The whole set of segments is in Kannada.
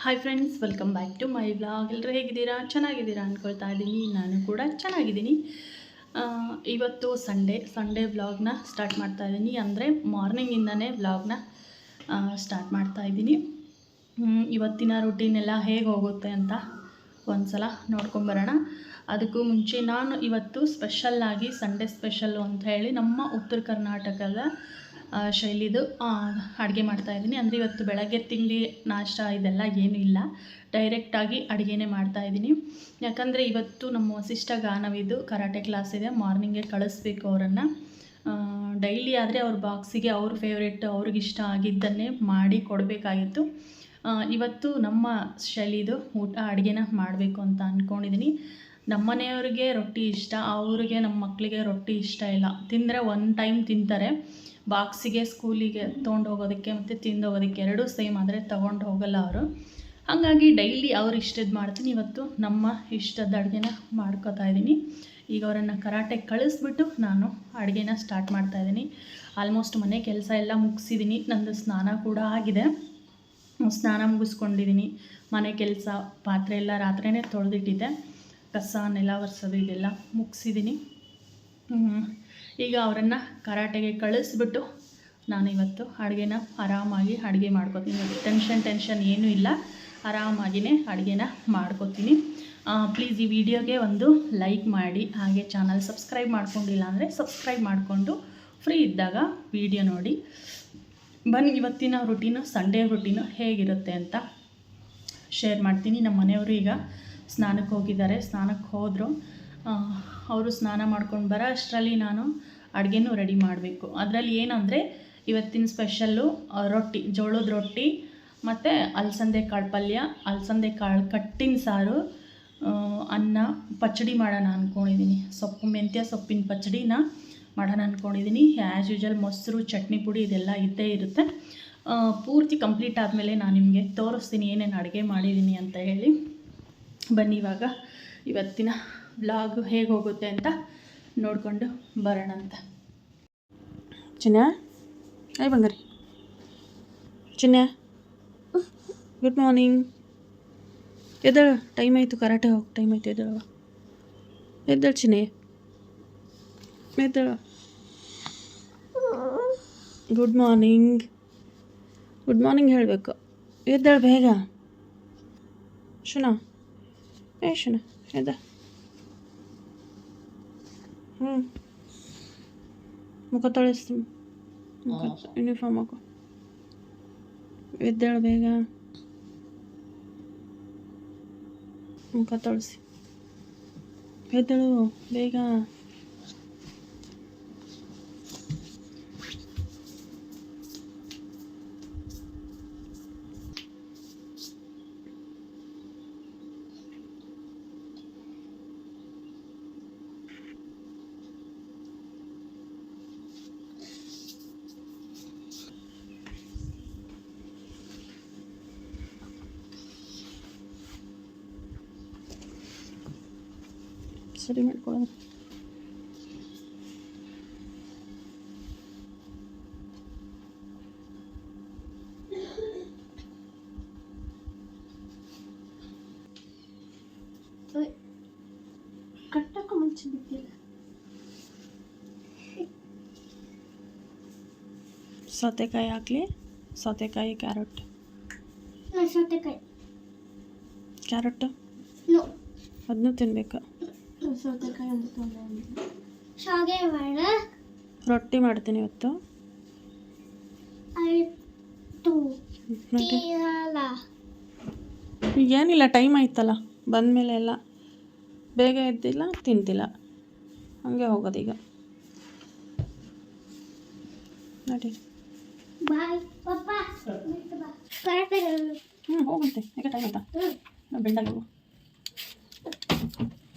Hi friends welcome back to my vlog ಎಲ್ಲರೂ ಹೇಗಿದ್ದೀರಾ? ಚೆನ್ನಾಗಿದ್ದೀರಾ ಅಂದ್ಕೊಳ್ತಾ ಇದ್ದೀನಿ. ನಾನು ಕೂಡ ಚೆನ್ನಾಗಿದ್ದೀನಿ. ಇವತ್ತು ಸಂಡೇ ಸಂಡೇ ವ್ಲಾಗ್ನ ಸ್ಟಾರ್ಟ್ ಮಾಡ್ತಾ ಇದ್ದೀನಿ. ಅಂದರೆ ಮಾರ್ನಿಂಗಿಂದನೇ ವ್ಲಾಗ್ನ ಸ್ಟಾರ್ಟ್ ಮಾಡ್ತಾ ಇದ್ದೀನಿ. ಇವತ್ತಿನ ಎಲ್ಲ ಹೇಗೆ ಹೋಗುತ್ತೆ ಅಂತ ಒಂದು ಸಲ ನೋಡ್ಕೊಂಬರೋಣ ಅದಕ್ಕೂ ಮುಂಚೆ ನಾನು ಇವತ್ತು ಸ್ಪೆಷಲ್ಲಾಗಿ ಸಂಡೇ ಸ್ಪೆಷಲ್ಲು ಅಂತ ಹೇಳಿ ನಮ್ಮ ಉತ್ತರ ಕರ್ನಾಟಕದ ಶೈಲಿದು ಅಡುಗೆ ಮಾಡ್ತಾಯಿದ್ದೀನಿ ಅಂದರೆ ಇವತ್ತು ಬೆಳಗ್ಗೆ ತಿಂಡಿ, ನಾಷ್ಟ ಇದೆಲ್ಲ ಏನೂ ಇಲ್ಲ. ಡೈರೆಕ್ಟಾಗಿ ಅಡುಗೆನೇ ಮಾಡ್ತಾಯಿದ್ದೀನಿ ಯಾಕಂದರೆ ಇವತ್ತು ನಮ್ಮ ವಸಿಷ್ಠ ಗಾನವಿದು ಕರಾಟೆ ಕ್ಲಾಸ್ ಇದೆ. ಮಾರ್ನಿಂಗೇ ಕಳಿಸ್ಬೇಕು ಅವರನ್ನು. ಡೈಲಿ ಆದರೆ ಅವ್ರ ಬಾಕ್ಸಿಗೆ ಅವ್ರ ಫೇವ್ರೆಟ್ ಅವ್ರಿಗಿಷ್ಟ ಆಗಿದ್ದನ್ನೇ ಮಾಡಿ ಕೊಡಬೇಕಾಗಿತ್ತು. ಇವತ್ತು ನಮ್ಮ ಶೈಲಿದು ಊಟ, ಅಡುಗೆನ ಮಾಡಬೇಕು ಅಂತ ಅಂದ್ಕೊಂಡಿದ್ದೀನಿ ನಮ್ಮ ಮನೆಯವ್ರಿಗೆ ರೊಟ್ಟಿ ಇಷ್ಟ, ಅವ್ರಿಗೆ, ನಮ್ಮ ಮಕ್ಕಳಿಗೆ ರೊಟ್ಟಿ ಇಷ್ಟ ಇಲ್ಲ. ತಿಂದರೆ ಒಂದು ಟೈಮ್ ತಿಂತಾರೆ. ಬಾಕ್ಸಿಗೆ, ಸ್ಕೂಲಿಗೆ ತೊಗೊಂಡು ಹೋಗೋದಕ್ಕೆ ಮತ್ತು ತಿಂದು ಹೋಗೋದಕ್ಕೆ ಎರಡೂ ಸೇಮ್ ಆದರೆ ತೊಗೊಂಡು ಹೋಗಲ್ಲ ಅವರು. ಹಾಗಾಗಿ ಡೈಲಿ ಅವ್ರು ಇಷ್ಟದ್ದು ಮಾಡ್ತೀನಿ. ಇವತ್ತು ನಮ್ಮ ಇಷ್ಟದ ಅಡುಗೆನ ಮಾಡ್ಕೋತಾ ಇದ್ದೀನಿ. ಈಗ ಅವರನ್ನು ಕರಾಟೆ ಕಳಿಸ್ಬಿಟ್ಟು ನಾನು ಅಡುಗೆನ ಸ್ಟಾರ್ಟ್ ಮಾಡ್ತಾ ಇದ್ದೀನಿ. ಆಲ್ಮೋಸ್ಟ್ ಮನೆ ಕೆಲಸ ಎಲ್ಲ ಮುಗಿಸಿದ್ದೀನಿ ನಂದು ಸ್ನಾನ ಕೂಡ ಆಗಿದೆ. ಸ್ನಾನ ಮುಗಿಸ್ಕೊಂಡಿದ್ದೀನಿ ಮನೆ ಕೆಲಸ, ಪಾತ್ರೆ ಎಲ್ಲ ರಾತ್ರಿಯೇ ತೊಳೆದಿಟ್ಟಿದ್ದೆ. ಕಸ, ನೆಲ, ಒರೆಸೋದು ಇದೆಲ್ಲ ಮುಗಿಸಿದ್ದೀನಿ ಈಗ ಅವರನ್ನು ಕರಾಟೆಗೆ ಕಳಿಸ್ಬಿಟ್ಟು ನಾನು ಇವತ್ತು ಅಡುಗೆನ ಆರಾಮಾಗಿ ಅಡುಗೆ ಮಾಡ್ಕೊತೀನಿ. ಟೆನ್ಷನ್ ಟೆನ್ಷನ್ ಏನೂ ಇಲ್ಲ. ಆರಾಮಾಗಿಯೇ ಅಡುಗೆನ ಮಾಡ್ಕೊತೀನಿ. ಪ್ಲೀಸ್ ಈ ವಿಡಿಯೋಗೆ ಒಂದು ಲೈಕ್ ಮಾಡಿ, ಹಾಗೆ ಚಾನಲ್ ಸಬ್ಸ್ಕ್ರೈಬ್ ಮಾಡ್ಕೊಂಡಿಲ್ಲ ಅಂದರೆ ಸಬ್ಸ್ಕ್ರೈಬ್ ಮಾಡಿಕೊಂಡು ಫ್ರೀ ಇದ್ದಾಗ ವಿಡಿಯೋ ನೋಡಿ. ಬನ್ನಿ, ಇವತ್ತಿನ ರುಟೀನು ಸಂಡೇ ರುಟೀನು ಹೇಗಿರುತ್ತೆ ಅಂತ ಶೇರ್ ಮಾಡ್ತೀನಿ. ನಮ್ಮ ಮನೆಯವರು ಈಗ ಸ್ನಾನಕ್ಕೆ ಹೋಗಿದ್ದಾರೆ. ಸ್ನಾನಕ್ಕೆ ಹೋದರು. ಅವರು ಸ್ನಾನ ಮಾಡ್ಕೊಂಡು ಬರೋ, ಅಷ್ಟರಲ್ಲಿ ನಾನು ಅಡುಗೆನೂ ರೆಡಿ ಮಾಡಬೇಕು. ಅದರಲ್ಲಿ ಏನಂದರೆ, ಇವತ್ತಿನ ಸ್ಪೆಷಲ್ಲು ರೊಟ್ಟಿ, ಜೋಳದ ರೊಟ್ಟಿ, ಮತ್ತು ಅಲಸಂದೆ ಕಾಳು ಪಲ್ಯ ಅಲಸಂದೆ ಕಾಳು ಕಟ್ಟಿನ ಸಾರು ಅನ್ನ ಪಚ್ಚಡಿ ಮಾಡೋಣ ಅಂದ್ಕೊಂಡಿದ್ದೀನಿ ಸೊಪ್ಪು ಮೆಂತ್ಯ, ಸೊಪ್ಪಿನ ಪಚ್ಚಡಿನ ಮಾಡೋಣ ಅಂದ್ಕೊಂಡಿದ್ದೀನಿ ಆ್ಯಸ್ ಯೂಶಲ್ ಮೊಸರು, ಚಟ್ನಿ ಪುಡಿ ಇದೆಲ್ಲ ಇದ್ದೇ ಇರುತ್ತೆ. ಪೂರ್ತಿ ಕಂಪ್ಲೀಟ್ ಆದಮೇಲೆ ನಾನು ನಿಮಗೆ ತೋರಿಸ್ತೀನಿ ಏನೇನು ಅಡುಗೆ ಮಾಡಿದ್ದೀನಿ ಅಂತ ಹೇಳಿ. ಬನ್ನಿ ಇವಾಗ ಇವತ್ತಿನ ಬ್ಲಾಗ್ ಹೇಗೆ ಹೋಗುತ್ತೆ ಅಂತ ನೋಡಿಕೊಂಡು ಬರೋಣ ಅಂತ. ಚಿನ್ನ ಐ ಬಂಗಾರಿ. ಚಿನ್ನ ಗುಡ್ ಮಾರ್ನಿಂಗ್ ಎದ್ದಳು ಟೈಮ್ ಆಯಿತು, ಕರಾಟೆ ಹೋಗಿ ಟೈಮ್ ಆಯಿತು ಎದ್ದಳವ ಎದ್ದಳು ಚಿನ್ನ ಎದ್ದಳು. ಗುಡ್ ಮಾರ್ನಿಂಗ್ ಗುಡ್ ಮಾರ್ನಿಂಗ್ ಹೇಳಬೇಕು. ಎದ್ದಳು ಬೇಗ. ಶುನಾ. ಏ ಶುನಾ, ಎದ್ದ. ಹ್ಞೂ ಮುಖ ತೊಳೆಸ್ತೀನಿ ಮುಖ ಯೂನಿಫಾರ್ಮ್ ಹಾಕೋ ಎದ್ದೇಳು ಬೇಗ ಮುಖ ತೊಳೆಸಿ ಎದ್ದೇಳು ಬೇಗ ಸರಿ ಮಾಡ್ಕೊಳ್ಳೋದು ಕಟ್ಟಕ್ಕೆ ಮುಂಚೆ ಬಿಟ್ಟಿಲ್ಲ ಸೌತೆಕಾಯಿ ಹಾಕಲಿ ಸೌತೆಕಾಯಿ ಕ್ಯಾರೆಟ್ ಸೌತೆಕಾಯಿ ಕ್ಯಾರೆಟ್ ನೋ ಅದನ್ನೂ ತಿನ್ಬೇಕು ಸೌತೆಕಾಯಿ ಅಂತ ತೊಗೊಂಡು ಶಾಗೆ ಮಾಡ. ರೊಟ್ಟಿ ಮಾಡ್ತೀನಿ ಇವತ್ತು. ಏನಿಲ್ಲ ಟೈಮ್ ಆಯ್ತಲ್ಲ. ಬಂದಮೇಲೆ ಎಲ್ಲ ಬೇಗ ಎದ್ದಿಲ್ಲ ತಿಂತಿಲ್ಲ ಹಾಗೆ ಹೋಗೋದೀಗ ನೋಡಿ. ಹ್ಞೂ ಹೋಗುತ್ತೆ ಯಾಕೆ ಟೈಮ್ ಆಯ್ತಾ? ಬೆಂಡಾಗಿ ಹೋಗು.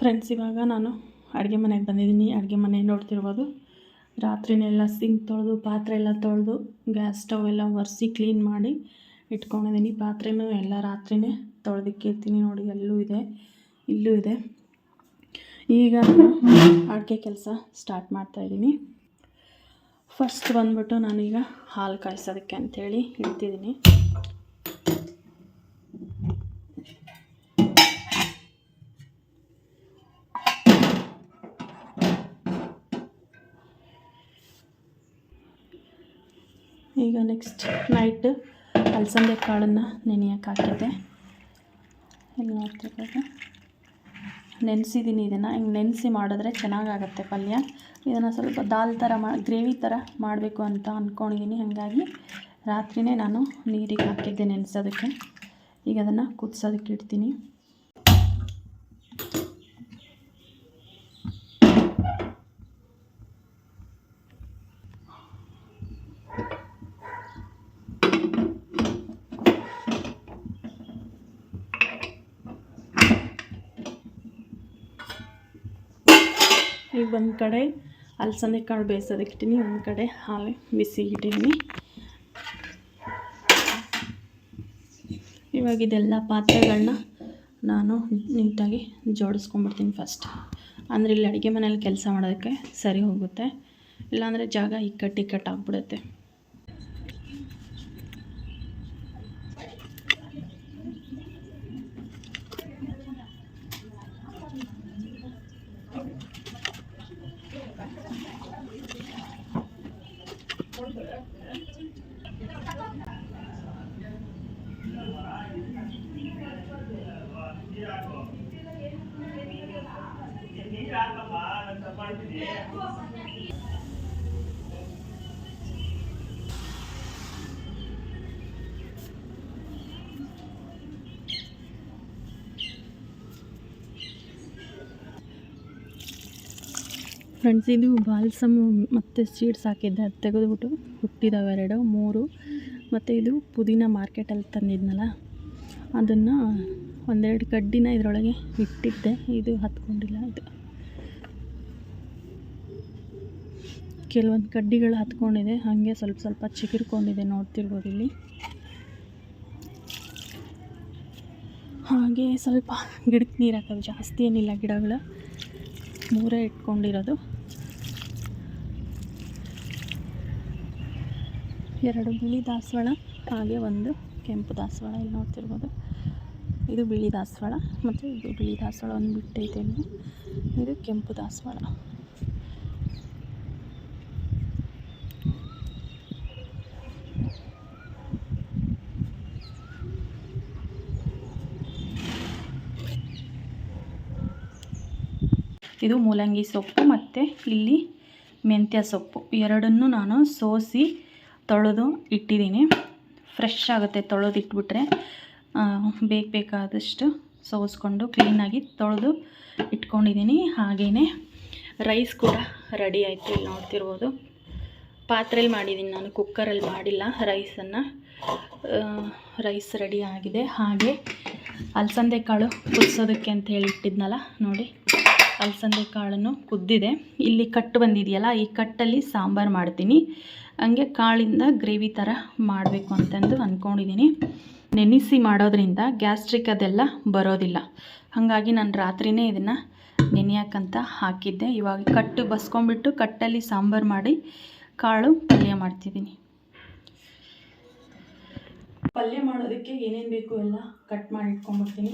ಫ್ರೆಂಡ್ಸ್ ಇವಾಗ ನಾನು ಅಡುಗೆ ಮನೆಗೆ ಬಂದಿದ್ದೀನಿ. ಅಡುಗೆ ಮನೆ ನೋಡ್ತಿರ್ಬೋದು. ರಾತ್ರಿನೆಲ್ಲ ಸಿಂಕ್ ತೊಳೆದು, ಪಾತ್ರೆ ಎಲ್ಲ ತೊಳೆದು ಗ್ಯಾಸ್ ಸ್ಟವ್ ಎಲ್ಲ ಒರೆಸಿ ಕ್ಲೀನ್ ಮಾಡಿ ಇಟ್ಕೊಂಡಿದ್ದೀನಿ. ಪಾತ್ರೆನೂ ಎಲ್ಲ ರಾತ್ರಿನೇ ತೊಳೆದಿಕ್ಕಿರ್ತೀನಿ ನೋಡಿ, ಅಲ್ಲೂ ಇದೆ, ಇಲ್ಲೂ ಇದೆ. ಈಗ ಅಡುಗೆ ಕೆಲಸ ಸ್ಟಾರ್ಟ್ ಮಾಡ್ತಾಯಿದ್ದೀನಿ ಫಸ್ಟ್ ಬಂದ್ಬಿಟ್ಟು ನಾನೀಗ ಹಾಲು ಕಾಯಿಸೋದಕ್ಕೆ ಅಂಥೇಳಿ ಇಡ್ತಿದ್ದೀನಿ. ಈಗ ನೆಕ್ಸ್ಟ್ ನೈಟ್ ಅಲಸಂದೆ ಕಾಳನ್ನು ನೆನೆಯಕ್ಕೆ ಹಾಕಿದ್ದೆ. ನೋಡ್ತಿರ್ಬೋದು ನೆನೆಸಿದ್ದೀನಿ ಇದನ್ನು. ಹಿಂಗೆ ನೆನೆಸಿ ಮಾಡಿದ್ರೆ ಚೆನ್ನಾಗಾಗತ್ತೆ ಪಲ್ಯ. ಇದನ್ನು ಸ್ವಲ್ಪ ದಾಲ್ ಥರ ಮಾ, ಗ್ರೇವಿ ಥರ ಮಾಡಬೇಕು ಅಂತ ಅಂದ್ಕೊಂಡಿದ್ದೀನಿ ಹಾಗಾಗಿ ರಾತ್ರಿಯೇ ನಾನು ನೀರಿಗೆ ಹಾಕಿದ್ದೆ ನೆನೆಸೋದಕ್ಕೆ. ಈಗ ಅದನ್ನು ಕುದಿಸೋದಕ್ಕೆ ಇಡ್ತೀನಿ ಈಗ ಒಂದು ಕಡೆ ಅಲಸಂದೆ ಕಾಳು ಬೇಯಿಸೋದಕ್ಕೆ ಇಟ್ಟಿನಿ, ಒಂದು ಕಡೆ ಹಾಲು ಬಿಸಿ ಇಟ್ಟಿದ್ದೀನಿ ಇವಾಗ ಇದೆಲ್ಲ ಪಾತ್ರೆಗಳನ್ನ ನಾನು ನೀಟಾಗಿ ಜೋಡಿಸ್ಕೊಂಡ್ಬಿಡ್ತೀನಿ ಫಸ್ಟ್ ಅಂದರೆ ಇಲ್ಲಿ ಅಡುಗೆ ಮನೇಲಿ ಕೆಲಸ ಮಾಡೋದಕ್ಕೆ ಸರಿ ಹೋಗುತ್ತೆ. ಇಲ್ಲಾಂದರೆ ಜಾಗ ಇಕ್ಕಟ್ಟು ಇಕ್ಕಟ್ಟು ಆಗ್ಬಿಡುತ್ತೆ. ಫ್ರೆಂಡ್ಸ್ ಇದು ಬಾಲ್ಸಮ್ ಮತ್ತು ಸೀಡ್ಸ್ ಹಾಕಿದ್ದೆ. ಅದು ತೆಗೆದುಬಿಟ್ಟು ಹುಟ್ಟಿದಾವೆ ಎರಡು, ಮೂರು. ಮತ್ತು ಇದು ಪುದೀನ ಮಾರ್ಕೆಟಲ್ಲಿ ತಂದಿದ್ನಲ್ಲ, ಅದನ್ನು ಒಂದೆರಡು ಕಡ್ಡಿನ ಇದರೊಳಗೆ ಇಟ್ಟಿದ್ದೆ. ಇದು ಹತ್ಕೊಂಡಿಲ್ಲ ಇದು. ಕೆಲವೊಂದು ಕಡ್ಡಿಗಳು ಹತ್ಕೊಂಡಿದೆ. ಹಾಗೆ ಸ್ವಲ್ಪ ಸ್ವಲ್ಪ ಚಿಗುರ್ಕೊಂಡಿದೆ ನೋಡ್ತಿರ್ಬೋದು ಇಲ್ಲಿ. ಹಾಗೆ ಸ್ವಲ್ಪ ಗಿಡಕ್ಕೆ ನೀರು ಹಾಕೋದು ಜಾಸ್ತಿ ಏನಿಲ್ಲ ಗಿಡಗಳು. ಮೂರೇ ಇಟ್ಕೊಂಡಿರೋದು. ಎರಡು ಬಿಳಿ ದಾಸವಾಳ, ಹಾಗೆ ಒಂದು ಕೆಂಪು ದಾಸವಾಳ ಇಲ್ಲಿ ನೋಡ್ತಿರ್ಬೋದು. ಇದು ಬಿಳಿ ದಾಸವಾಳ ಮತ್ತು ಇದು ಬಿಳಿ ದಾಸವಾಳ ಒಂದು ಬಿಟ್ಟೈತೆ ಇಲ್ಲಿ. ಇದು ಕೆಂಪು ದಾಸವಾಳ. ಇದು ಮೂಲಂಗಿ ಸೊಪ್ಪು ಮತ್ತು ಇಲ್ಲಿ ಮೆಂತ್ಯ ಸೊಪ್ಪು. ಎರಡನ್ನೂ ನಾನು ಸೋಸಿ ತೊಳೆದು ಇಟ್ಟಿದ್ದೀನಿ. ಫ್ರೆಶ್ ಆಗುತ್ತೆ ತೊಳೆದು ಇಟ್ಬಿಟ್ರೆ. ಬೇಕು ಬೇಕಾದಷ್ಟು ಸೋಸ್ಕೊಂಡು ಕ್ಲೀನಾಗಿ ತೊಳೆದು ಇಟ್ಕೊಂಡಿದ್ದೀನಿ. ಹಾಗೆಯೇ ರೈಸ್ ಕೂಡ ರೆಡಿ ಆಯಿತು. ಇಲ್ಲಿ ನೋಡ್ತಿರ್ಬೋದು. ಪಾತ್ರೆಯಲ್ಲಿ ಮಾಡಿದ್ದೀನಿ ನಾನು ಕುಕ್ಕರಲ್ಲಿ ಮಾಡಿಲ್ಲ ರೈಸನ್ನು ರೈಸ್ ರೆಡಿ ಆಗಿದೆ. ಹಾಗೆ ಅಲಸಂದೆ ಕಾಳು ಕುದಿಸೋದಕ್ಕೆ ಅಂತ ಹೇಳಿ ಇಟ್ಟಿದ್ನಲ್ಲ ನೋಡಿ. ಅಲಸಂದೆ ಕಾಳನ್ನು ಕುದ್ದಿದೆ. ಇಲ್ಲಿ ಕಟ್ಟು ಬಂದಿದೆಯಲ್ಲ, ಈ ಕಟ್ಟಲ್ಲಿ ಸಾಂಬಾರು ಮಾಡ್ತೀನಿ. ಹಂಗೆ ಕಾಳಿಂದ ಗ್ರೇವಿ ಥರ ಮಾಡಬೇಕು ಅಂತಂದು ಅಂದ್ಕೊಂಡಿದ್ದೀನಿ ನೆನೆಸಿ ಮಾಡೋದ್ರಿಂದ ಗ್ಯಾಸ್ಟ್ರಿಕ್ ಅದೆಲ್ಲ ಬರೋದಿಲ್ಲ. ಹಾಗಾಗಿ ನಾನು ರಾತ್ರಿಯೇ ಇದನ್ನು ನೆನೆಯೋಕ್ಕಂತ ಹಾಕಿದ್ದೆ. ಇವಾಗ ಕಟ್ಟು ಬಸ್ಕೊಂಡ್ಬಿಟ್ಟು ಕಟ್ಟಲ್ಲಿ ಸಾಂಬಾರು ಮಾಡಿ ಕಾಳು ಪಲ್ಯ ಮಾಡ್ತಿದ್ದೀನಿ ಪಲ್ಯ ಮಾಡೋದಕ್ಕೆ ಏನೇನು ಬೇಕು ಎಲ್ಲ ಕಟ್ ಮಾಡಿ ಇಟ್ಕೊಂಡ್ಬಿಡ್ತೀನಿ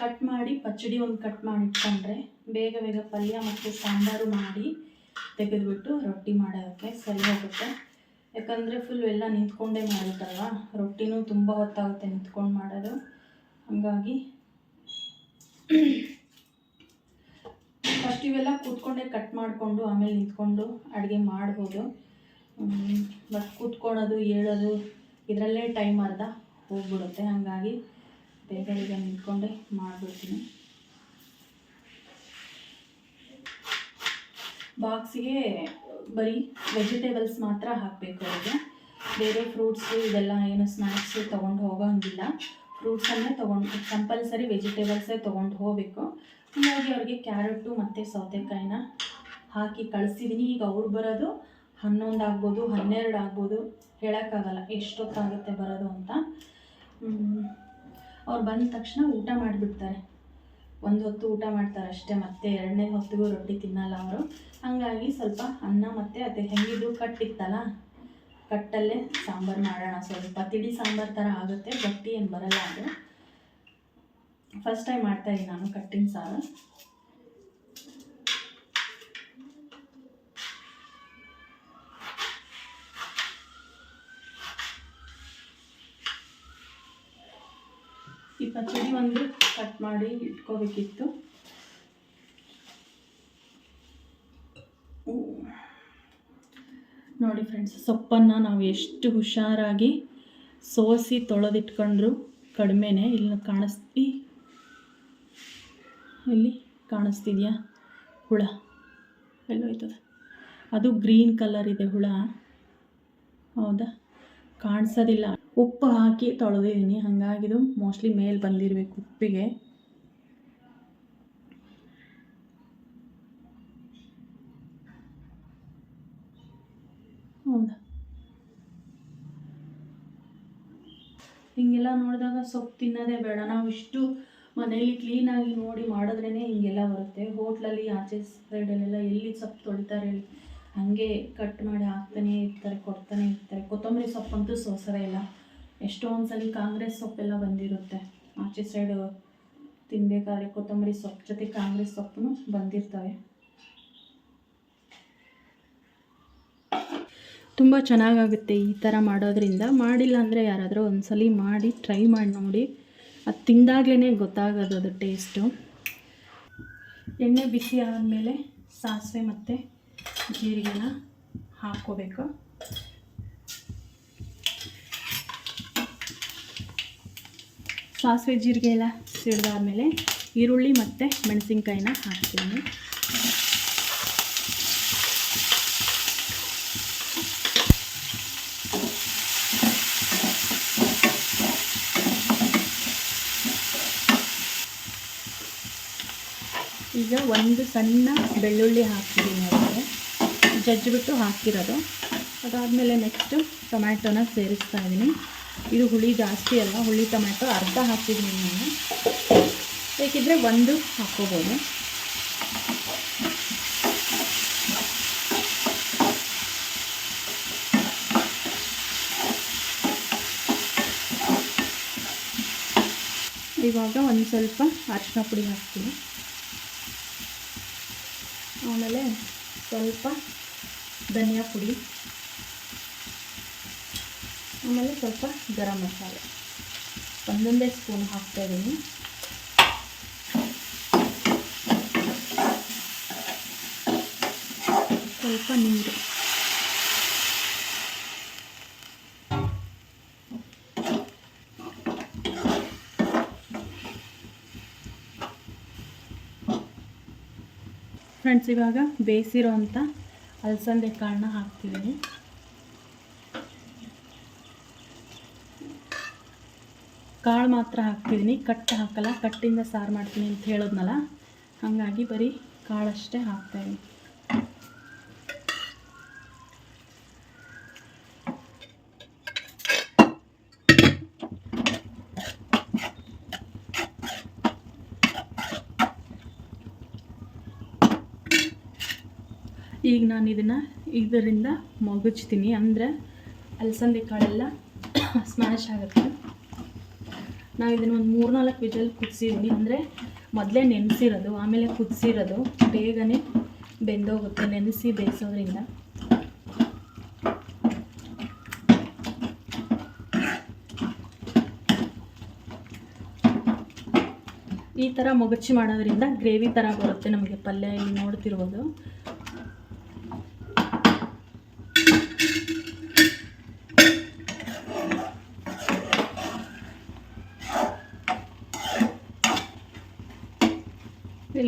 ಕಟ್ ಮಾಡಿ, ಪಚ್ಚಡಿ ಒಂದು ಕಟ್ ಮಾಡಿ ಇಟ್ಕೊಂಡ್ರೆ ಬೇಗ ಬೇಗ ಪಲ್ಯ ಮತ್ತು ಸಾಂಬಾರು ಮಾಡಿ ತೆಗೆದುಬಿಟ್ಟು ರೊಟ್ಟಿ ಮಾಡೋಕ್ಕೆ ಸರಿ ಹೋಗುತ್ತೆ. ಯಾಕಂದರೆ ಫುಲ್ ಎಲ್ಲ ನಿಂತ್ಕೊಂಡೇ ಮಾಡುತ್ತಲ್ವ? ರೊಟ್ಟಿನೂ ತುಂಬ ಹೊತ್ತಾಗುತ್ತೆ ನಿಂತ್ಕೊಂಡು ಮಾಡೋದು. ಹಾಗಾಗಿ ಫಸ್ಟ್ ಇವೆಲ್ಲ ಕೂತ್ಕೊಂಡೇ ಕಟ್ ಮಾಡಿಕೊಂಡು ಆಮೇಲೆ ನಿಂತ್ಕೊಂಡು ಅಡುಗೆ ಮಾಡ್ಬೋದು. ಬಟ್ ಕೂತ್ಕೊಳ್ಳೋದು ಹೇಳೋದು ಇದರಲ್ಲೇ ಟೈಮ್ ಅರ್ಧ ಹೋಗ್ಬಿಡುತ್ತೆ. ಹಾಗಾಗಿ ಬೇಗ ನಿಂತ್ಕೊಂಡೆ ಮಾಡಿಬಿಡ್ತೀನಿ. ಬಾಕ್ಸಿಗೆ ಬರೀ ವೆಜಿಟೇಬಲ್ಸ್ ಮಾತ್ರ ಹಾಕಬೇಕು ಅವರಿಗೆ. ಬೇರೆ ಫ್ರೂಟ್ಸು ಇದೆಲ್ಲ ಏನು ಸ್ನ್ಯಾಕ್ಸು ತೊಗೊಂಡು ಹೋಗೋಂಗಿಲ್ಲ. ಫ್ರೂಟ್ಸನ್ನೇ ತೊಗೊಂಡು ಕಂಪಲ್ಸರಿ ವೆಜಿಟೇಬಲ್ಸೇ ತೊಗೊಂಡು ಹೋಗಬೇಕು. ಹೀಗಾಗಿ ಅವ್ರಿಗೆ ಕ್ಯಾರೆಟು ಮತ್ತು ಸೌತೆಕಾಯಿನ ಹಾಕಿ ಕಳಿಸಿದ್ದೀನಿ ಈಗ ಅವ್ರು ಬರೋದು ಹನ್ನೊಂದು ಆಗ್ಬೋದು, ಹನ್ನೆರಡು ಆಗ್ಬೋದು. ಹೇಳೋಕ್ಕಾಗಲ್ಲ ಎಷ್ಟೊತ್ತಾಗುತ್ತೆ ಬರೋದು ಅಂತ. ಅವ್ರು ಬಂದ ತಕ್ಷಣ ಊಟ ಮಾಡಿಬಿಡ್ತಾರೆ. ಒಂದು ಹೊತ್ತು ಊಟ ಮಾಡ್ತಾರೆ ಅಷ್ಟೇ, ಮತ್ತೆ ಎರಡನೇ ಹೊತ್ತಿಗೂ ರೊಟ್ಟಿ ತಿನ್ನಲ್ಲ ಅವರು. ಹಾಗಾಗಿ ಸ್ವಲ್ಪ ಅನ್ನ ಮತ್ತು ಅದು ಹೆಂಗಿದ್ರು ಕಟ್ಟಿತ್ತಲ್ಲ, ಕಟ್ಟಲ್ಲೇ ಸಾಂಬಾರು ಮಾಡೋಣ. ಸ್ವಲ್ಪ ತಿಳಿ ಸಾಂಬಾರು ಥರ ಆಗುತ್ತೆ, ಗಟ್ಟಿ ಏನು ಬರಲ್ಲ ಅದು. ಫಸ್ಟ್ ಟೈಮ್ ಮಾಡ್ತಾಯಿದ್ದೀನಿ ನಾನು ಕಟ್ಟಿನ ಸಾರು. ಪಚಡಿ ಒಂದು ಕಟ್ ಮಾಡಿ ಇಟ್ಕೋಬೇಕಿತ್ತು. ನೋಡಿ ಫ್ರೆಂಡ್ಸ್ ಸೊಪ್ಪನ್ನು ನಾವು ಎಷ್ಟು ಹುಷಾರಾಗಿ ಸೋಸಿ ತೊಳೆದಿಟ್ಕೊಂಡ್ರು ಕಡಿಮೆನೇ ಇಲ್ಲಿ ಕಾಣಿಸ್ತಿ ಇಲ್ಲಿ ಕಾಣಿಸ್ತಿದೆಯಾ? ಹುಳ. ಎಲ್ಲೋಯ್ತದೆ. ಅದು ಗ್ರೀನ್ ಕಲರ್ ಇದೆ ಹುಳ. ಹೌದಾ? ಕಾಣಿಸೋದಿಲ್ಲ. ಉಪ್ಪು ಹಾಕಿ ತೊಳೆದಿದ್ದೀನಿ. ಹಾಗಾಗಿದು ಮೋಸ್ಟ್ಲಿ ಮೇಲೆ ಬಂದಿರಬೇಕು ಉಪ್ಪಿಗೆ. ಹೌದಾ? ಹಿಂಗೆಲ್ಲ ನೋಡಿದಾಗ ಸೊಪ್ಪು ತಿನ್ನೋದೇ ಬೇಡ. ನಾವು ಇಷ್ಟು ಮನೇಲಿ ಕ್ಲೀನಾಗಿ ನೋಡಿ ಮಾಡಿದ್ರೇ ಹಿಂಗೆಲ್ಲ ಬರುತ್ತೆ. ಹೋಟ್ಲಲ್ಲಿ, ಆಚೆ ಸೈಡಲ್ಲೆಲ್ಲ ಎಲ್ಲಿ ಸೊಪ್ಪು ತೊಳಿತಾರೆ ಹೇಳಿ. ಹಾಗೆ ಕಟ್ ಮಾಡಿ ಹಾಕ್ತಾನೆ ಇರ್ತಾರೆ, ಕೊಡ್ತಾನೆ ಇರ್ತಾರೆ. ಕೊತ್ತಂಬರಿ ಸೊಪ್ಪಂತೂ ಸೋಸರ ಇಲ್ಲ. ಎಷ್ಟೊಂದು ಸಲ ಕಾಂಗ್ರೆಸ್ ಸೊಪ್ಪೆಲ್ಲ ಬಂದಿರುತ್ತೆ. ಆಚೆ ಸೈಡು ತಿನ್ನಬೇಕಾದ್ರೆ ಕೊತ್ತಂಬರಿ ಸೊಪ್ಪು, ಜೊತೆ ಕಾಂಗ್ರೆಸ್ ಸೊಪ್ಪು ಬಂದಿರ್ತವೆ. ತುಂಬ ಚೆನ್ನಾಗಾಗುತ್ತೆ ಈ ಥರ ಮಾಡೋದ್ರಿಂದ. ಮಾಡಿಲ್ಲ ಅಂದರೆ ಯಾರಾದರೂ ಒಂದ್ಸಲಿ ಮಾಡಿ ಟ್ರೈ ಮಾಡಿ ನೋಡಿ. ಅದು ತಿಂದಾಗ್ಲೇ ಗೊತ್ತಾಗೋದು ಅದು ಟೇಸ್ಟು ಎಣ್ಣೆ ಬಿಸಿ ಆದಮೇಲೆ ಸಾಸಿವೆ ಮತ್ತು ಜೀರಿಗೆನ ಹಾಕ್ಕೋಬೇಕು. ಸಾಸಿವೆ ಜೀರಿಗೆ ಎಲ್ಲ ಸಿಡಿದಾದಮೇಲೆ ಈರುಳ್ಳಿ ಮತ್ತು ಮೆಣಸಿನ್ಕಾಯಿನ ಹಾಕ್ತೀನಿ. ಈಗ ಒಂದು ಸಣ್ಣ ಬೆಳ್ಳುಳ್ಳಿ ಹಾಕ್ತೀನಿ ಅದಕ್ಕೆ. ಜಜ್ಜಿಬಿಟ್ಟು ಹಾಕಿರೋದು. ಅದಾದಮೇಲೆ ನೆಕ್ಸ್ಟು ಟೊಮ್ಯಾಟೊನ ಸೇರಿಸ್ತಾ ಇದ್ದೀನಿ. ಇದು ಹುಳಿ ಜಾಸ್ತಿ ಅಲ್ಲ, ಹುಳಿ ಟೊಮ್ಯಾಟೊ ಅರ್ಧ ಹಾಕಿದ್ದೀನಿ ನಾನು. ಬೇಕಿದ್ರೆ ಒಂದು ಹಾಕ್ಕೋಬೋದು. ಇವಾಗ ಒಂದು ಸ್ವಲ್ಪ ಅರಿಶಿನ ಪುಡಿ ಹಾಕ್ತೀನಿ. ಆಮೇಲೆ ಸ್ವಲ್ಪ ಧನಿಯಾ ಪುಡಿ. ಆಮೇಲೆ ಸ್ವಲ್ಪ ಗರಂ ಮಸಾಲೆ. ಒಂದೊಂದೇ ಸ್ಪೂನ್ ಹಾಕ್ತಾಯಿದ್ದೀನಿ ಸ್ವಲ್ಪ ನೀರು. ಫ್ರೆಂಡ್ಸ್, ಇವಾಗ ಬೇಯಿಸಿರೋ ಅಂಥ ಅಲಸಂದೆ ಕಾಳನ್ನ ಹಾಕ್ತಿದ್ದೀನಿ ಕಾಳು ಮಾತ್ರ ಹಾಕ್ತಿದ್ದೀನಿ ಕಟ್ಟು ಹಾಕಲ್ಲ, ಕಟ್ಟಿಂದ ಸಾರು ಮಾಡ್ತೀನಿ ಅಂತ ಹೇಳಿದ್ನಲ್ಲ, ಹಾಗಾಗಿ ಬರೀ ಕಾಳಷ್ಟೇ ಹಾಕ್ತಾಯಿದ್ದೀನಿ ಈಗ ನಾನು ಇದನ್ನು ಇದರಿಂದ ಮಗುಚ್ತೀನಿ, ಅಂದರೆ ಅಲಸಂದೆ ಕಾಳೆಲ್ಲ ಸ್ಮ್ಯಾಶ್ ಆಗುತ್ತೆ. ನಾವು ಇದನ್ನು ಒಂದು ಮೂರು ನಾಲ್ಕು ವಿಜಲ್ ಕುದಿಸಿದ್ವಿ ಅಂದರೆ ಮೊದಲೇ ನೆನೆಸಿರೋದು, ಆಮೇಲೆ ಕುದಿಸಿರೋದು. ಬೇಗನೆ ಬೆಂದೋಗುತ್ತೆ ನೆನೆಸಿ ಬೇಯಿಸೋದ್ರಿಂದ. ಈ ಥರ ಮೊಗಚಿ ಮಾಡೋದ್ರಿಂದ ಗ್ರೇವಿ ಥರ ಬರುತ್ತೆ ನಮಗೆ ಪಲ್ಯ ಇಲ್ಲಿ ನೋಡ್ತಿರ್ಬೋದು.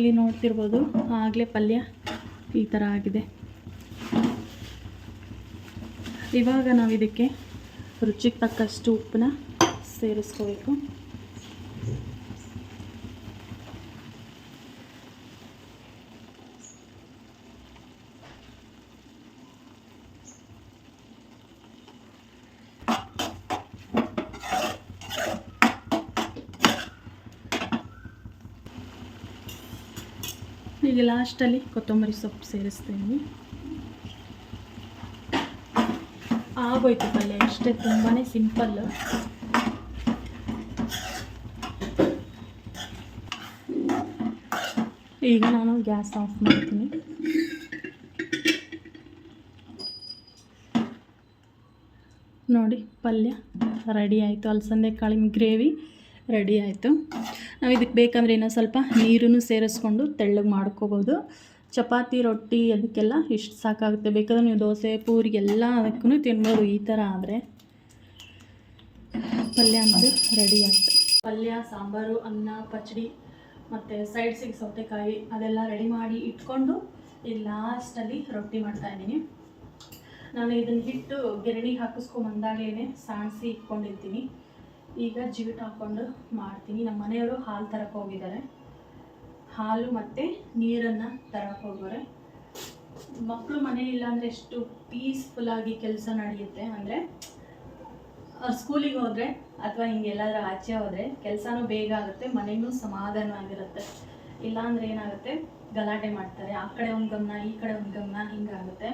ಇಲ್ಲಿ ನೋಡ್ತಿರ್ಬೋದು. ಆಗಲೇ ಪಲ್ಯ ಈ ಥರ ಆಗಿದೆ. ಇವಾಗ ನಾವು ಇದಕ್ಕೆ ರುಚಿಗೆ ತಕ್ಕಷ್ಟು ಉಪ್ಪನ್ನ ಸೇರಿಸ್ಕೋಬೇಕು. ಈಗ ಲಾಸ್ಟಲ್ಲಿ ಕೊತ್ತಂಬರಿ ಸೊಪ್ಪು ಸೇರಿಸ್ತೀನಿ. ಆಗೋಯ್ತು ಪಲ್ಯ ಅಷ್ಟೇ ತುಂಬಾ ಸಿಂಪಲ್. ಈಗ ನಾನು ಗ್ಯಾಸ್ ಆಫ್ ಮಾಡ್ತೀನಿ. ನೋಡಿ, ಪಲ್ಯ ರೆಡಿ ಆಯಿತು. ಅಲಸಂದೆ ಕಾಳಿನ ಗ್ರೇವಿ ರೆಡಿ ಆಯಿತು. ನಾವು ಇದಕ್ಕೆ ಬೇಕಂದ್ರೆ ಇನ್ನೊಂದು ಸ್ವಲ್ಪ ನೀರನ್ನು ಸೇರಿಸ್ಕೊಂಡು ತೆಳ್ಳಗೆ ಮಾಡ್ಕೋಬೋದು. ಚಪಾತಿ, ರೊಟ್ಟಿ ಅದಕ್ಕೆಲ್ಲ ಇಷ್ಟು ಸಾಕಾಗುತ್ತೆ. ಬೇಕಾದ್ರೆ ನೀವು ದೋಸೆ, ಪೂರಿ ಎಲ್ಲ ಅದಕ್ಕೂ ತಿನ್ಬೋದು ಈ ಥರ ಆದರೆ. ಪಲ್ಯ ಅಂತ ರೆಡಿ ಆಯಿತು. ಪಲ್ಯ, ಸಾಂಬಾರು, ಅನ್ನ, ಪಚಡಿ ಮತ್ತು ಸೈಡ್ಸಿಗೆ ಸೌತೆಕಾಯಿ ಅದೆಲ್ಲ ರೆಡಿ ಮಾಡಿ ಇಟ್ಕೊಂಡು ಈ ಲಾಸ್ಟಲ್ಲಿ ರೊಟ್ಟಿ ಮಾಡ್ತಾಯಿದ್ದೀನಿ ನಾನು ಇದನ್ನು ಹಿಟ್ಟು ಹಾಕಿಸ್ಕೊಂಡು ಹಾಕಿಸ್ಕೊಂಬಂದಾಗಲೇ ಸಾಣಿಸಿ ಇಟ್ಕೊಂಡಿರ್ತೀನಿ. ಈಗ ಜಿಗಟ್ ಹಾಕ್ಕೊಂಡು ಮಾಡ್ತೀನಿ. ನಮ್ಮ ಮನೆಯವರು ಹಾಲು ತರಕ್ಕೆ ಹೋಗಿದ್ದಾರೆ. ಹಾಲು ಮತ್ತು ನೀರನ್ನು ತರಕ್ಕೆ ಹೋಗೋರೆ. ಮಕ್ಕಳು ಮನೆಯಿಲ್ಲ ಅಂದರೆ ಎಷ್ಟು ಪೀಸ್ಫುಲ್ಲಾಗಿ ಕೆಲಸ ನಡೆಯುತ್ತೆ ಅಂದರೆ ಸ್ಕೂಲಿಗೆ ಹೋದರೆ ಅಥವಾ ಹಿಂಗೆಲ್ಲಾದ್ರೂ ಆಚೆ ಹೋದರೆ ಕೆಲಸನೂ ಬೇಗ ಆಗುತ್ತೆ ಮನೆಯೂ ಸಮಾಧಾನವಾಗಿರುತ್ತೆ ಇಲ್ಲಾಂದರೆ ಏನಾಗುತ್ತೆ, ಗಲಾಟೆ ಮಾಡ್ತಾರೆ. ಆ ಕಡೆ ಒಂದು ಗಮನ, ಈ ಕಡೆ ಒಂದು ಗಮನ ಹಿಂಗಾಗುತ್ತೆ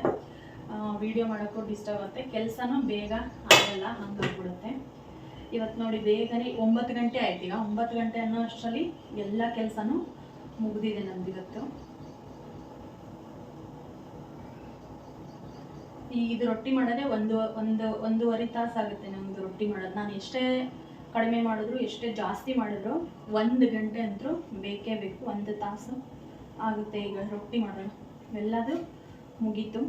ವಿಡಿಯೋ ಮಾಡೋಕ್ಕೂ ಡಿಸ್ಟರ್ಬ್ ಆಗುತ್ತೆ. ಕೆಲಸನೂ ಬೇಗ ಆಗಲ್ಲ ಹಂಗಾಗ್ಬಿಡುತ್ತೆ ಇವತ್ತು ನೋಡಿ ಬೇಗನೆ ಒಂಬತ್ತು ಗಂಟೆ ಆಯ್ತು. ಈಗ ಒಂಬತ್ತು ಗಂಟೆ ಅನ್ನೋ ಅಷ್ಟರಲ್ಲಿ ಎಲ್ಲ ಕೆಲಸನೂ ಮುಗಿದಿದೆ ನಮ್ದು ಇವತ್ತು. ಈ ಇದು ರೊಟ್ಟಿ ಮಾಡೋದೇ ಒಂದು ಒಂದು, ಒಂದೂವರೆ ತಾಸು ಆಗುತ್ತೆ ನಮ್ದು ರೊಟ್ಟಿ ಮಾಡೋದು. ನಾನು ಎಷ್ಟೇ ಕಡಿಮೆ ಮಾಡಿದ್ರು, ಎಷ್ಟೇ ಜಾಸ್ತಿ ಮಾಡಿದ್ರು, ಒಂದು ಗಂಟೆ ಅಂತೂ ಬೇಕೇ ಬೇಕು. ಒಂದು ತಾಸು ಆಗುತ್ತೆ ಈಗ ರೊಟ್ಟಿ ಮಾಡೋಣ ಎಲ್ಲದು ಮುಗೀತು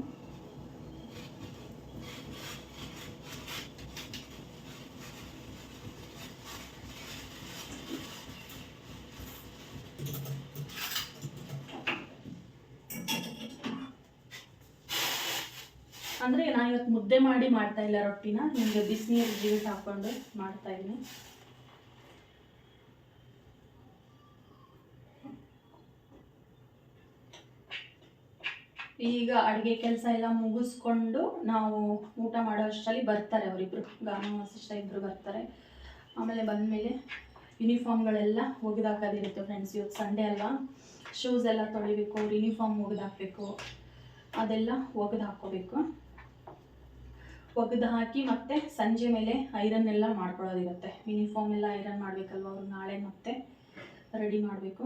ಅಂದರೆ ನಾನು ಇವತ್ತು ಮುದ್ದೆ ಮಾಡಿ ಮಾಡ್ತಾ ಇಲ್ಲ ರೊಟ್ಟಿನ. ನಿಮಗೆ ಬಿಸಿನೀರು ಜ್ಯೂಸ್ ಹಾಕ್ಕೊಂಡು ಮಾಡ್ತಾ ಇದ್ದೀನಿ. ಈಗ ಅಡುಗೆ ಕೆಲಸ ಎಲ್ಲ ಮುಗಿಸ್ಕೊಂಡು ನಾವು ಊಟ ಮಾಡೋಷ್ಟರಲ್ಲಿ ಬರ್ತಾರೆ ಅವರಿಬ್ಬರು ಗಾನು ವಸಿಷ್ಠ ಇಬ್ಬರು ಬರ್ತಾರೆ. ಆಮೇಲೆ ಬಂದಮೇಲೆ ಯೂನಿಫಾರ್ಮ್ಗಳೆಲ್ಲ ಒಗೆದಾಕೋದಿರುತ್ತೆ ಫ್ರೆಂಡ್ಸ್ ಇವತ್ತು ಸಂಡೇ ಅಲ್ವಾ? ಶೂಸ್ ಎಲ್ಲ ತೊಳಿಬೇಕು ಯೂನಿಫಾರ್ಮ್ ಒಗೆದಾಕಬೇಕು. ಅದೆಲ್ಲ ಒಗೆದು ಹಾಕ್ಕೋಬೇಕು ಒಗೆದು ಹಾಕಿ ಮತ್ತೆ ಸಂಜೆ ಮೇಲೆ ಐರನ್ ಎಲ್ಲ ಮಾಡ್ಕೊಳ್ಳೋದಿರುತ್ತೆ. ಯೂನಿಫಾರ್ಮ್ ಎಲ್ಲ ಐರನ್ ಮಾಡಬೇಕಲ್ವ ಅವ್ರು? ನಾಳೆ ಮತ್ತೆ ರೆಡಿ ಮಾಡಬೇಕು.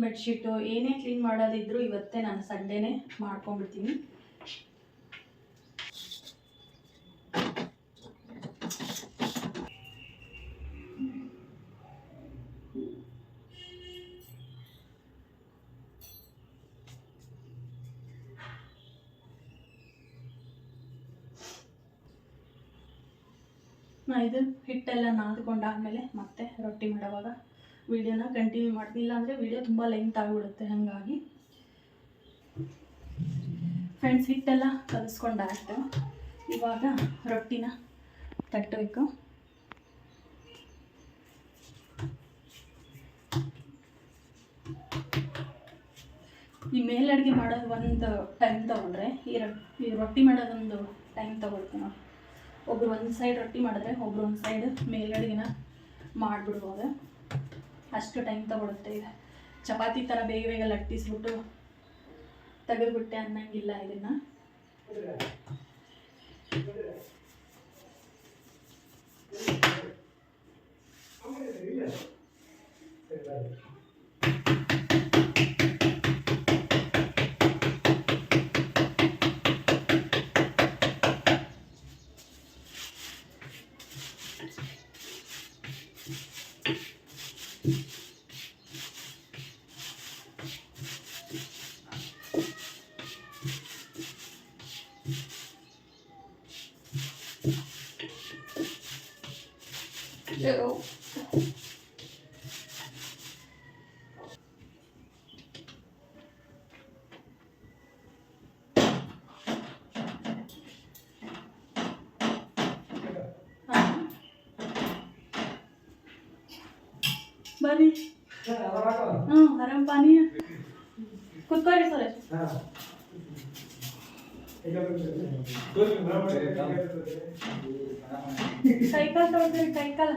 ಬೆಡ್ಶೀಟು ಏನೇ ಕ್ಲೀನ್ ಮಾಡೋದಿದ್ರು ಇವತ್ತೇ ನಾನು ಸಂಡೇನೇ ಮಾಡ್ಕೊಂಡ್ಬಿಡ್ತೀನಿ. ಇದು ಹಿಟ್ಟೆಲ್ಲ ನಾದ್ಕೊಂಡಾದ್ಮೇಲೆ ಮತ್ತೆ ರೊಟ್ಟಿ ಮಾಡೋವಾಗ ವಿಡಿಯೋನ ಕಂಟಿನ್ಯೂ ಮಾಡ್ತೀನಿ. ಇಲ್ಲಾಂದರೆ ವಿಡಿಯೋ ತುಂಬ ಲೆಂತ್ ಆಗಿಬಿಡುತ್ತೆ ಹಾಗಾಗಿ. ಫ್ರೆಂಡ್ಸ್ ಹಿಟ್ಟೆಲ್ಲ ಕಲಿಸ್ಕೊಂಡಾಯ್ತು. ಇವಾಗ ರೊಟ್ಟಿನ ತಟ್ಟಬೇಕು. ಈ ಮೇಲಡುಗೆ ಮಾಡೋದು ಒಂದು ಟೈಮ್ ತೊಗೊಂಡ್ರೆ, ಈ ರೊಟ್ಟಿ ಮಾಡೋದೊಂದು ಟೈಮ್ ತೊಗೊಳ್ತೀನಿ. ಒಬ್ರು ಒಂದು ಸೈಡ್ ರೊಟ್ಟಿ ಮಾಡಿದ್ರೆ ಒಬ್ರು ಒಂದು ಸೈಡ್ ಮೇಲ್ಗಡೆಗಿನ ಮಾಡಿಬಿಡ್ಬೋದು. ಅಷ್ಟು ಟೈಮ್ ತಗೊಳುತ್ತೆ ಇದೆ ಚಪಾತಿ ಥರ ಬೇಗ ಬೇಗ ಲಟ್ಟಿಸ್ಬಿಟ್ಟು ತೆಗೆದುಬಿಟ್ಟೆ ಅನ್ನಂಗಿಲ್ಲ ಇದನ್ನು. ಸೈಕಲ್ ತಗೊಂಡ್ರಿ ಸೈಕಲ್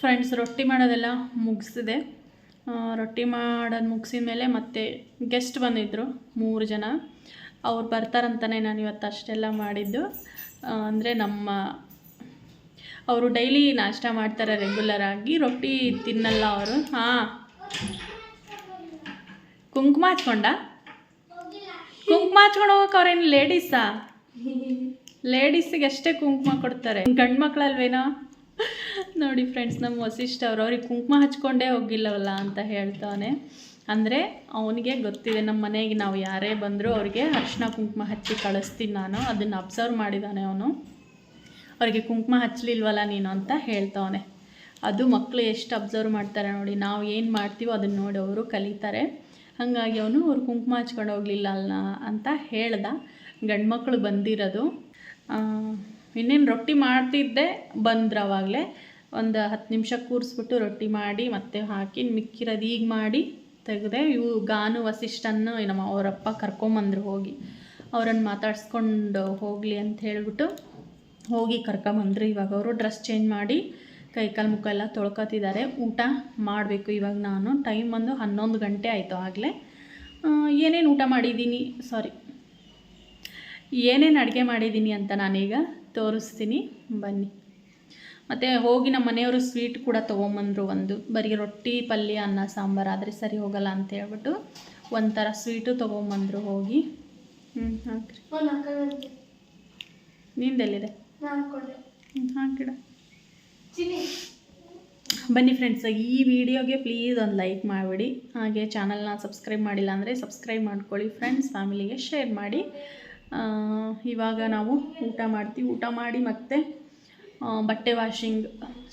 ಫ್ರೆಂಡ್ಸ್ ರೊಟ್ಟಿ ಮಾಡೋದೆಲ್ಲ ಮುಗಿಸಿದೆ. ರೊಟ್ಟಿ ಮಾಡೋದು ಮುಗಿಸಿದ ಮೇಲೆ ಮತ್ತೆ ಗೆಸ್ಟ್ ಬಂದಿದ್ದರು ಮೂರು ಜನ. ಅವ್ರು ಬರ್ತಾರಂತಲೇ ನಾನು ಇವತ್ತು ಅಷ್ಟೆಲ್ಲ ಮಾಡಿದ್ದು. ಅಂದರೆ ನಮ್ಮ, ಅವರು ಡೈಲಿ ನಾಷ್ಟ ಮಾಡ್ತಾರೆ ರೆಗ್ಯುಲರ್ ಆಗಿ, ರೊಟ್ಟಿ ತಿನ್ನಲ್ಲ ಅವರು. ಹಾಂ. ಕುಂಕುಮ ಹಚ್ಕೊಂಡ? ಕುಂಕುಮ ಹಚ್ಕೊಂಡು ಹೋಗಕ್ಕೆ ಅವ್ರೇನು ಲೇಡೀಸಾ ಲೇಡೀಸಿಗೆ ಅಷ್ಟೇ ಕುಂಕುಮ ಕೊಡ್ತಾರೆ. ಗಂಡು ಮಕ್ಳಲ್ವೇನೋ ನೋಡಿ ಫ್ರೆಂಡ್ಸ್ ನಮ್ಮ ವಸಿಷ್ಠ ಅವರು ಅವ್ರಿಗೆ ಕುಂಕುಮ ಹಚ್ಕೊಂಡೇ ಹೋಗಿಲ್ಲವಲ್ಲ ಅಂತ ಹೇಳ್ತಾನೆ. ಅಂದರೆ ಅವನಿಗೆ ಗೊತ್ತಿದೆ, ನಮ್ಮ ಮನೆಗೆ ನಾವು ಯಾರೇ ಬಂದರೂ ಅವ್ರಿಗೆ ಅರಿಶಿನ ಕುಂಕುಮ ಹಚ್ಚಿ ಕಳಿಸ್ತೀನಿ ನಾನು, ಅದನ್ನು ಅಬ್ಸರ್ವ್ ಮಾಡಿದ್ದಾನೆ ಅವನು. ಅವ್ರಿಗೆ ಕುಂಕುಮ ಹಚ್ಚಲಿಲ್ವಲ್ಲ ನೀನು ಅಂತ ಹೇಳ್ತಾವನೆ. ಅದು ಮಕ್ಕಳು ಎಷ್ಟು ಅಬ್ಸರ್ವ್ ಮಾಡ್ತಾರೆ ನೋಡಿ, ನಾವು ಏನು ಮಾಡ್ತೀವೋ ಅದನ್ನು ನೋಡಿ ಅವರು ಕಲಿತಾರೆ. ಹಾಗಾಗಿ ಅವನು ಅವ್ರು ಕುಂಕುಮ ಹಚ್ಕೊಂಡು ಹೋಗಲಿಲ್ಲ ಅಲ್ಲ ಅಂತ ಹೇಳ್ದ. ಗಂಡು ಮಕ್ಕಳು ಬಂದಿರೋದು ಇನ್ನೇನು ರೊಟ್ಟಿ ಮಾಡ್ತಿದ್ದೆ ಬಂದ್ರು ಅವಾಗಲೇ ಒಂದು ಹತ್ತು ನಿಮಿಷ ಕೂರಿಸ್ಬಿಟ್ಟು ರೊಟ್ಟಿ ಮಾಡಿ ಮತ್ತೆ ಹಾಕಿ ಮಿಕ್ಕಿರೋದು ಈಗ ಮಾಡಿ ತೆಗೆದೆ, ಇವು ಗಾನು ವಸಿಷ್ಠನ್ನು ನಮ್ಮ ಅವರಪ್ಪ ಕರ್ಕೊಂಬಂದ್ರು ಹೋಗಿ. ಅವರನ್ನು ಮಾತಾಡಿಸ್ಕೊಂಡು ಹೋಗಲಿ ಅಂತ ಹೇಳಿಬಿಟ್ಟು ಹೋಗಿ ಕರ್ಕೊಂಬಂದ್ರು. ಇವಾಗ ಅವರು ಡ್ರೆಸ್ ಚೇಂಜ್ ಮಾಡಿ ಕೈ ಕಾಲು ಮುಖ ಎಲ್ಲ ತೊಳ್ಕೊತಿದ್ದಾರೆ. ಊಟ ಮಾಡಬೇಕು ಇವಾಗ ನಾನು. ಟೈಮ್ ಬಂದು ಹನ್ನೊಂದು ಗಂಟೆ ಆಯಿತು ಆಗಲೇ. ಏನೇನು ಊಟ ಮಾಡಿದ್ದೀನಿ? ಸಾರಿ. ಏನೇನು ಅಡುಗೆ ಮಾಡಿದ್ದೀನಿ ಅಂತ ನಾನೀಗ? ತೋರಿಸ್ತೀನಿ. ಬನ್ನಿ. ಮತ್ತು ಹೋಗಿ ನಮ್ಮ ಮನೆಯವರು ಸ್ವೀಟ್ ಕೂಡ ತೊಗೊಂಬಂದರು ಒಂದು. ಬರೀ ರೊಟ್ಟಿ ಪಲ್ಯ ಅನ್ನ ಸಾಂಬಾರು. ಆದರೆ ಸರಿ ಹೋಗಲ್ಲ ಅಂತ ಹೇಳ್ಬಿಟ್ಟು ಒಂಥರ ಸ್ವೀಟು ತೊಗೊಂಬಂದರು ಹೋಗಿ. ಹ್ಞೂ ಹಾಕ್ರಿ. ನಿಂದೆಲ್ಲಿದೆ ಹಾಕಿಡ. ಬನ್ನಿ ಫ್ರೆಂಡ್ಸ್ ಈ ವಿಡಿಯೋಗೆ ಪ್ಲೀಸ್ ಒಂದು ಲೈಕ್ ಮಾಡಿಬಿಡಿ. ಹಾಗೆ ಚಾನಲ್ನ ಸಬ್ಸ್ಕ್ರೈಬ್ ಮಾಡಿಲ್ಲ ಅಂದರೆ ಸಬ್ಸ್ಕ್ರೈಬ್ ಮಾಡ್ಕೊಳ್ಳಿ ಫ್ರೆಂಡ್ಸ್ ಫ್ಯಾಮಿಲಿಗೆ ಶೇರ್ ಮಾಡಿ. ಇವಾಗ ನಾವು ಊಟ ಮಾಡ್ತೀವಿ. ಊಟ ಮಾಡಿ ಮತ್ತೆ ಬಟ್ಟೆ ವಾಷಿಂಗ್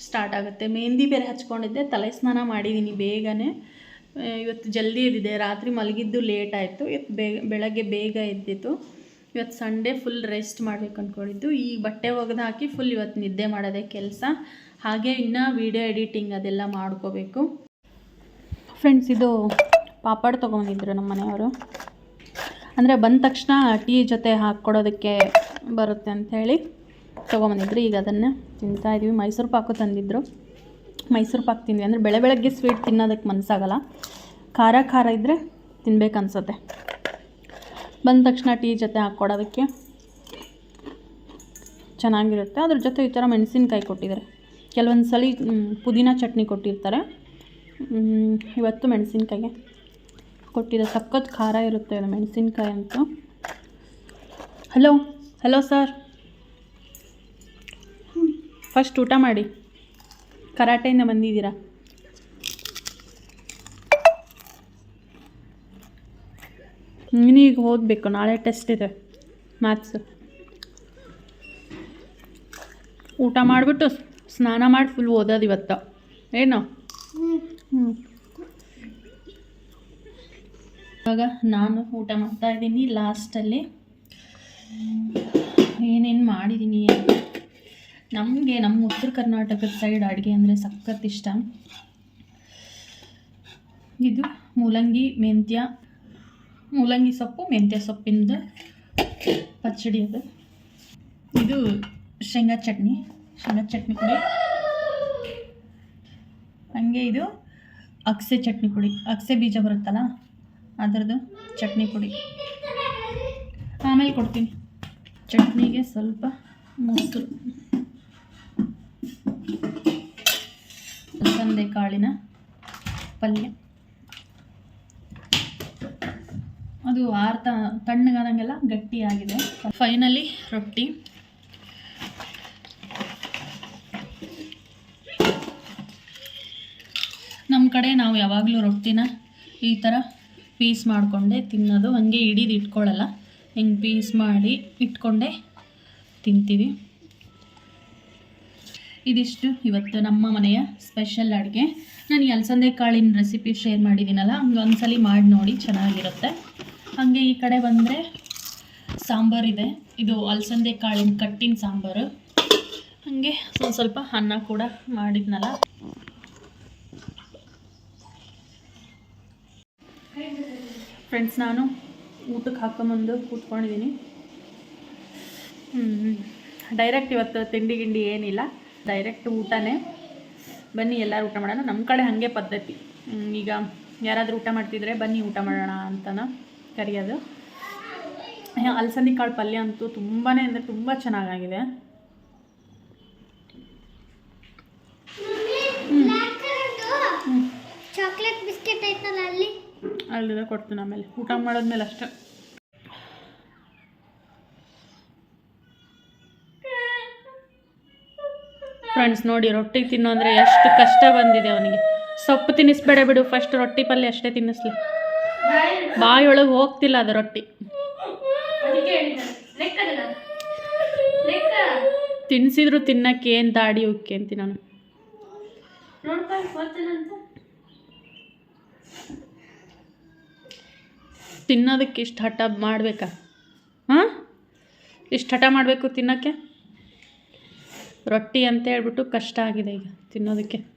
ಸ್ಟಾರ್ಟ್ ಆಗುತ್ತೆ. ಮೆಹಂದಿ ಬೇರೆ ಹಚ್ಕೊಂಡಿದ್ದೆ. ತಲೆ ಸ್ನಾನ ಮಾಡಿದ್ದೀನಿ ಬೇಗನೆ. ಇವತ್ತು ಜಲ್ದಿ ಎದ್ದಿದೆ. ರಾತ್ರಿ ಮಲಗಿದ್ದು ಲೇಟ್ ಆಯಿತು. ಇವತ್ತು ಬೆಳಗ್ಗೆ ಬೇಗ ಎದ್ದಿತ್ತು. ಇವತ್ತು ಸಂಡೇ ಫುಲ್ ರೆಸ್ಟ್ ಮಾಡಬೇಕು ಅಂದ್ಕೊಂಡಿದ್ದು ಈ ಬಟ್ಟೆ ಒಗೆದು ಹಾಕಿ ಫುಲ್ ಇವತ್ತು ನಿದ್ದೆ ಮಾಡೋದೇ ಕೆಲಸ. ಹಾಗೆ ಇನ್ನು ವೀಡಿಯೋ ಎಡಿಟಿಂಗ್ ಅದೆಲ್ಲ ಮಾಡ್ಕೋಬೇಕು. ಫ್ರೆಂಡ್ಸ್ ಇದು ಪಾಪಡ್ ತೊಗೊಂಡಿದ್ರು ನಮ್ಮ ಮನೆಯವರು ಅಂದರೆ ಬಂದ ತಕ್ಷಣ ಟೀ ಜೊತೆ ಹಾಕ್ಕೊಡೋದಕ್ಕೆ ಬರುತ್ತೆ ಅಂಥೇಳಿ ತೊಗೊಂಬಂದಿದ್ರು. ಈಗ ಅದನ್ನು ತಿಂತಾ ಇದ್ವಿ. ಮೈಸೂರು ಪಾಕು ತಂದಿದ್ದರು ಮೈಸೂರು ಪಾಕು ತಿಂದ್ವಿ. ಅಂದರೆ ಬೆಳೆ ಬೆಳಗ್ಗೆ ಸ್ವೀಟ್ ತಿನ್ನೋದಕ್ಕೆ ಮನಸ್ಸಾಗಲ್ಲ ಖಾರ ಖಾರ ಇದ್ದರೆ ತಿನ್ಬೇಕನ್ಸುತ್ತೆ. ಬಂದ ತಕ್ಷಣ ಟೀ ಜೊತೆ ಹಾಕ್ಕೊಡೋದಕ್ಕೆ ಚೆನ್ನಾಗಿರುತ್ತೆ. ಅದ್ರ ಜೊತೆ ಈ ಥರ ಮೆಣಸಿನ್ಕಾಯಿ ಕೊಟ್ಟಿದ್ದಾರೆ. ಕೆಲವೊಂದು ಸಲ ಪುದೀನ ಚಟ್ನಿ ಕೊಟ್ಟಿರ್ತಾರೆ. ಇವತ್ತು ಮೆಣಸಿನ್ಕಾಯಿ ಕೊಟ್ಟಿದೆ ಸಖತ್ ಖಾರ ಇರುತ್ತೆ ಮೆಣಸಿನ್ಕಾಯಿ ಅಂತ. ಹಲೋ ಹಲೋ ಸರ್ ಫಸ್ಟ್ ಊಟ ಮಾಡಿ. ಕರಾಟೆಯಿಂದ ಬಂದಿದ್ದೀರಾ? ನೀನೀಗ ಓದಬೇಕು ನಾಳೆ ಟೆಸ್ಟ್ ಇದೆ ಮ್ಯಾಥ್ಸ್ ಊಟ ಮಾಡಿಬಿಟ್ಟು ಸ್ನಾನ ಮಾಡಿ ಫುಲ್ ಓದೋದು ಇವತ್ತು. ಏನು? ಹ್ಞೂ ಇವಾಗ ನಾನು ಊಟ ಮಾಡ್ತಾ ಇದ್ದೀನಿ ಲಾಸ್ಟಲ್ಲಿ. ಏನೇನು ಮಾಡಿದ್ದೀನಿ ನಮಗೆ ನಮ್ಮ ಉತ್ತರ ಕರ್ನಾಟಕದ ಸೈಡ್ ಅಡುಗೆ ಅಂದರೆ ಸಖತ್ ಇಷ್ಟ. ಇದು ಮೂಲಂಗಿ, ಮೆಂತ್ಯ, ಮೂಲಂಗಿ ಸೊಪ್ಪು, ಮೆಂತ್ಯ ಸೊಪ್ಪಿಂದ ಪಚ್ಚಡಿ ಅದು. ಇದು ಶೇಂಗಾ ಚಟ್ನಿ ಶೇಂಗಾ ಚಟ್ನಿ ಪುಡಿ. ಹಂಗೆ ಇದು ಅಕ್ಸೆ ಚಟ್ನಿ ಪುಡಿ ಅಕ್ಸೆ ಬೀಜ ಬರುತ್ತಲ್ಲ? ಅದರದ್ದು ಚಟ್ನಿ ಪುಡಿ. ಆಮೇಲೆ ಕೊಡ್ತೀನಿ. ಚಟ್ನಿಗೆ ಸ್ವಲ್ಪ ಮೊಸರು. ಅಲಸಂದೆ ಕಾಳಿನ ಪಲ್ಯ. ಅದು ಆರ್ತ ತಣ್ಣಗಾದಂಗೆಲ್ಲ ಗಟ್ಟಿಯಾಗಿದೆ. ಫೈನಲಿ ರೊಟ್ಟಿ. ನಮ್ಮ ಕಡೆ ನಾವು ಯಾವಾಗಲೂ ರೊಟ್ಟಿನ ಈ ಥರ ಪೀಸ್ ಮಾಡಿಕೊಂಡೆ ತಿನ್ನೋದು. ಹಂಗೆ ಹಿಡಿದು ಇಟ್ಕೊಳ್ಳಲ್ಲ. ಹಿಂಗೆ ಪೀಸ್ ಮಾಡಿ ಇಟ್ಕೊಂಡೆ ತಿಂತೀವಿ. ಇದಿಷ್ಟು ಇವತ್ತು ನಮ್ಮ ಮನೆಯ ಸ್ಪೆಷಲ್ ಅಡುಗೆ. ನಾನು ಅಲಸಂದೆ ಕಾಳಿನ ರೆಸಿಪಿ ಶೇರ್ ಮಾಡಿದ್ದೀನಲ್ಲ, ಹಂಗೆ ಒಂದ್ಸಲಿ ಮಾಡಿ ನೋಡಿ ಚೆನ್ನಾಗಿರುತ್ತೆ. ಹಾಗೆ ಈ ಕಡೆ ಬಂದರೆ ಸಾಂಬಾರಿದೆ ಇದು. ಅಲಸಂದೆ ಕಾಳಿನ ಕಟ್ಟಿನ ಸಾಂಬಾರು. ಹಾಗೆ ಒಂದು ಸ್ವಲ್ಪ ಅನ್ನ ಕೂಡ ಮಾಡಿದ್ನಲ್ಲ. ಫ್ರೆಂಡ್ಸ್ ನಾನು ಊಟಕ್ಕೆ ಹಾಕೊಂಬಂದು ಕೂತ್ಕೊಂಡಿದ್ದೀನಿ. ಡೈರೆಕ್ಟ್ ಇವತ್ತು ತಿಂಡಿ ಗಿಂಡಿ ಏನಿಲ್ಲ. ಡೈರೆಕ್ಟ್ ಊಟನೇ. ಬನ್ನಿ ಎಲ್ಲರೂ ಊಟ ಮಾಡೋಣ. ನಮ್ಮ ಕಡೆ ಹಾಗೆ ಪದ್ಧತಿ. ಈಗ ಯಾರಾದರೂ ಊಟ ಮಾಡ್ತಿದ್ರೆ ಬನ್ನಿ ಊಟ ಮಾಡೋಣ ಅಂತನ ಕರೆಯೋದು. ಅಲಸಂದಿ ಕಾಳು ಪಲ್ಯ ಅಂತೂ ತುಂಬಾ ಅಂದರೆ ತುಂಬ ಚೆನ್ನಾಗಾಗಿದೆ. ಚಾಕ್ಲೇಟ್ ಬಿಸ್ಕೆಟ್ ಐತಲ್ಲ ಅಲ್ಲಿ? ಅಲ್ಲಿದೆ ಕೊಡ್ತೀನಿ ಆಮೇಲೆ. ಊಟ ಮಾಡಿದ್ಮೇಲೆ ಅಷ್ಟೇ. ಫ್ರೆಂಡ್ಸ್ ನೋಡಿ ರೊಟ್ಟಿ ತಿನ್ನು ಅಂದರೆ ಎಷ್ಟು ಕಷ್ಟ ಬಂದಿದೆ ಅವನಿಗೆ. ಸೊಪ್ಪು ತಿನ್ನಿಸ್ಬೇಡ ಬಿಡು ಫಸ್ಟ್ ರೊಟ್ಟಿ ಪಲ್ಯ ಅಷ್ಟೇ ತಿನ್ನಿಸ್ಲಿ. ಬಾಯೊಳಗೆ ಹೋಗ್ತಿಲ್ಲ ಅದು ರೊಟ್ಟಿ. ತಿನ್ಸಿದ್ರು ತಿನ್ನಕ್ಕೆ ಏನು ದಾಡಿ ಉಕ್ಕೆ ಅಂತೀನಿ ನಾನು. ತಿನ್ನೋದಕ್ಕೆ ಇಷ್ಟು ಹಠ ಮಾಡಬೇಕಾ? ಹಾಂ? ಇಷ್ಟು ಹಠ ಮಾಡಬೇಕು ತಿನ್ನೋಕ್ಕೆ? ರೊಟ್ಟಿ ಅಂತ ಹೇಳ್ಬಿಟ್ಟು ಕಷ್ಟ ಆಗಿದೆ ಈಗ ತಿನ್ನೋದಕ್ಕೆ.